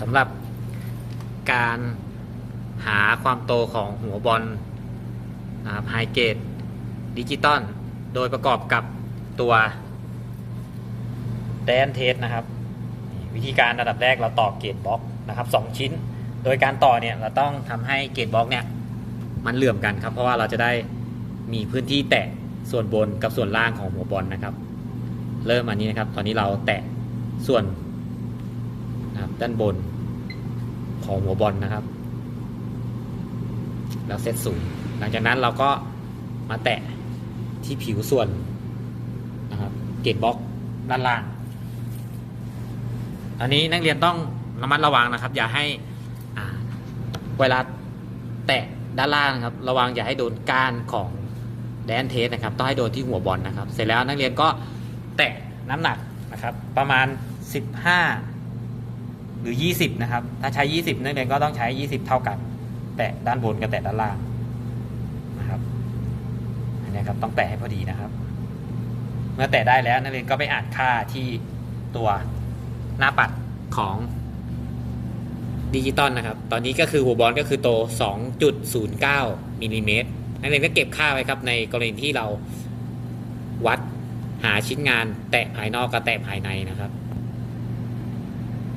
สำหรับการหาความโตของหัวบอลนะครับไฮเกตดิจิตอลโดยประกอบกับตัวแดนเทสนะครับ วิธีการระดับแรกเราต่อเกตบล็อกนะครับสองชิ้น โดยการต่อเนี่ยเราต้องทำให้เกตบล็อกเนี่ยมันเหลื่อมกันครับ เพราะว่าเราจะได้มีพื้นที่แตะส่วนบนกับส่วนล่างของหัวบอลนะครับ เริ่มอันนี้นะครับ ตอนนี้เราแตะส่วน นะครับด้านบนของหัวบอลนะครับ แล้วเซตสูง หลังจากนั้นเราก็มาแตะที่ผิวส่วนนะครับเกตบล็อกด้านล่าง อันนี้นักเรียนต้องระมัดระวังนะครับ อย่าให้อ่าเวลาแตะด้านล่างนะครับ ระวังอย่าให้โดนก้านของแดนเทสนะครับ ต้องให้โดนที่หัวบอลนะครับ เสร็จแล้วนักเรียนก็แตะน้ำหนักนะครับ ประมาณ 15 หรือ 20 นะครับ ถ้าใช้ 20 นักเรียนก็ต้องใช้ 20 เท่ากัน แตะด้านบนกับแตะด้านล่างนะครับอันนี้ครับต้องแตะให้พอดีนะครับ เมื่อแตะได้แล้วนักเรียนก็ไปอ่านค่าที่ตัวหน้าปัดของดิจิตอลนะครับ ตอนนี้ก็คือหัวบอลก็คือโต 2.09มิลลิเมตรนักเรียนก็เก็บค่าไว้ครับในกรณีที่เราวัดหาชิ้นงานแตะภายนอกกับแตะภายในนะครับ